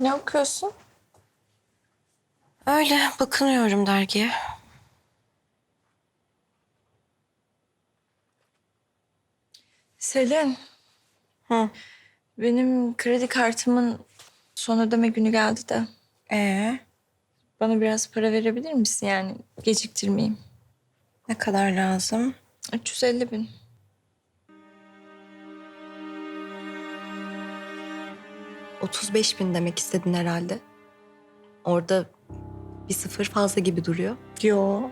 Ne okuyorsun? Öyle bakınıyorum dergiye. Selin. Hı. Benim kredi kartımın son ödeme günü geldi de. Ee, Bana biraz para verebilir misin yani? Geciktirmeyeyim. ne kadar lazım? 350 bin. ...35 bin demek istedin herhalde. Orada bir sıfır fazla gibi duruyor. Yo.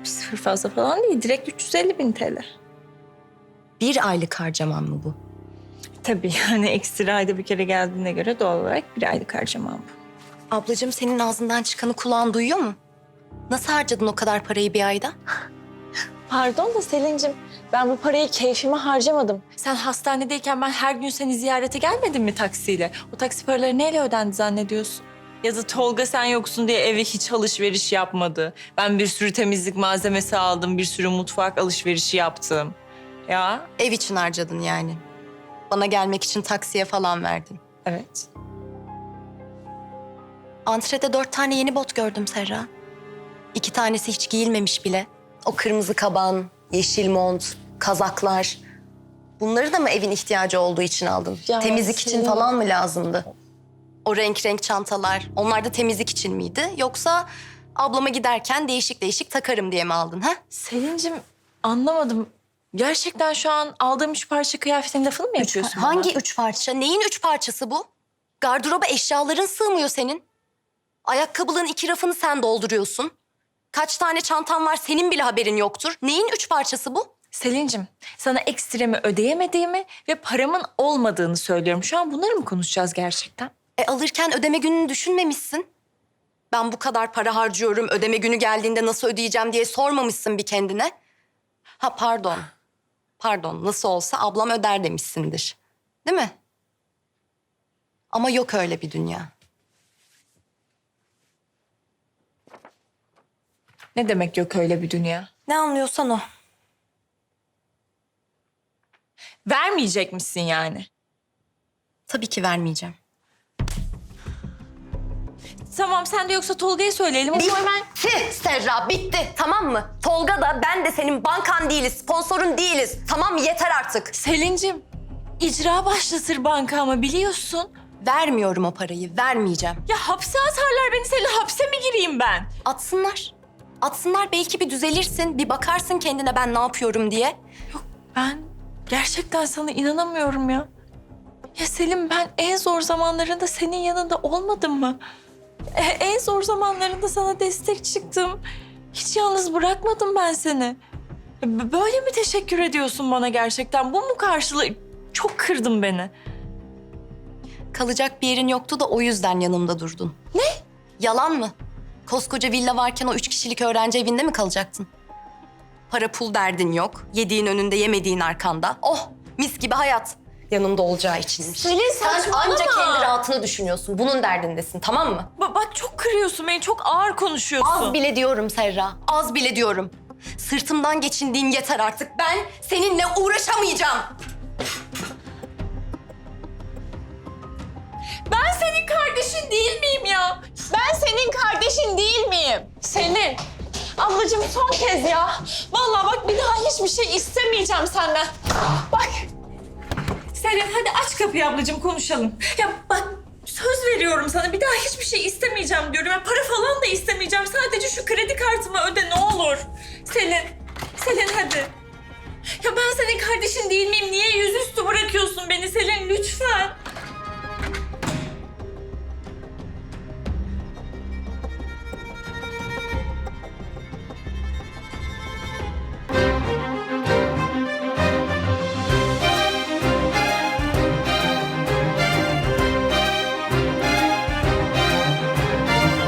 Bir sıfır fazla falan değil. Direkt 350 bin TL. Bir aylık harcamam mı bu? Tabii yani ekstra ayda bir kere geldiğine göre doğal olarak bir aylık harcamam bu. Ablacığım senin ağzından çıkanı kulağın duyuyor mu? Nasıl harcadın o kadar parayı bir ayda? Pardon da Selin'cim ben bu parayı keyfime harcamadım. Sen hastanedeyken ben her gün seni ziyarete gelmedim mi taksiyle? O taksi paraları neyle ödendi zannediyorsun? Ya da Tolga sen yoksun diye eve hiç alışveriş yapmadı. Ben bir sürü temizlik malzemesi aldım, bir sürü mutfak alışverişi yaptım. Ya Ev için harcadın yani. Bana gelmek için taksiye falan verdin. evet. Antrede dört tane yeni bot gördüm Serra. İki tanesi hiç giyilmemiş bile. O kırmızı kaban, yeşil mont, kazaklar. Bunları da mı evin ihtiyacı olduğu için aldın? Ya temizlik için Selin- falan mı lazımdı? O renk renk çantalar, onlar da temizlik için miydi? Yoksa ablama giderken değişik değişik takarım diye mi aldın ha? Selin'cim anlamadım. Gerçekten şu an aldığım üç parça kıyafetin lafını mı yapıyorsun? bana? Hangi üç parça? Neyin üç parçası bu? Gardıroba eşyaların sığmıyor senin. Ayakkabıların iki rafını sen dolduruyorsun. Kaç tane çantan var senin bile haberin yoktur. Neyin üç parçası bu? Selin'cim sana ekstremi ödeyemediğimi ve paramın olmadığını söylüyorum. Şu an bunları mı konuşacağız gerçekten? E alırken ödeme gününü düşünmemişsin. Ben bu kadar para harcıyorum, ödeme günü geldiğinde nasıl ödeyeceğim diye sormamışsın bir kendine. Ha pardon. Pardon, nasıl olsa ablam öder demişsindir. Değil mi? Ama yok öyle bir dünya. Ne demek yok öyle bir dünya? Ne anlıyorsan o. Vermeyecek misin yani? Tabii ki vermeyeceğim. Tamam sen de yoksa Tolga'ya söyleyelim. O zaman hemen... Bitti Serra, bitti. Tamam mı? Tolga da ben de senin bankan değiliz, sponsorun değiliz. Tamam mı? Yeter artık. Selin'cim icra başlatır banka ama biliyorsun. Vermiyorum o parayı, vermeyeceğim. Ya hapse atarlar beni. Selin hapse mi gireyim ben? Atsınlar. Atsınlar belki bir düzelirsin, bir bakarsın kendine ben ne yapıyorum diye. Yok ben gerçekten sana inanamıyorum ya. Ya Selim ben en zor zamanlarında senin yanında olmadım mı? E, en zor zamanlarında sana destek çıktım. Hiç yalnız bırakmadım ben seni. E, Böyle mi teşekkür ediyorsun bana gerçekten? Bu mu karşılığı? Çok kırdın beni. Kalacak bir yerin yoktu da o yüzden yanımda durdun. Ne? Yalan mı? Koskoca villa varken o üç kişilik öğrenci evinde mi kalacaktın? Para pul derdin yok. Yediğin önünde yemediğin arkanda. Oh mis gibi hayat. Yanımda olacağı içinmiş. Selin, Sen saçmalama. anca kendi rahatını düşünüyorsun. Bunun derdindesin tamam mı? Ba- bak çok kırıyorsun beni. Çok ağır konuşuyorsun. Az bile diyorum Serra. Az bile diyorum. Sırtımdan geçindiğin yeter artık. Ben seninle uğraşamayacağım. Ben senin kardeşin değil miyim ya? Ben senin kardeşin değil miyim? Selin. Ablacığım son kez ya. Vallahi bak bir daha hiçbir şey istemeyeceğim senden. Bak. Selin hadi aç kapıyı ablacığım konuşalım. Ya bak söz veriyorum sana bir daha hiçbir şey istemeyeceğim diyorum. Ya para falan da istemeyeceğim. Sadece şu kredi kartımı öde ne olur. Selin. Selin hadi. Ya ben senin kardeşin değil miyim? Niye yüzüstü bırakıyorsun beni?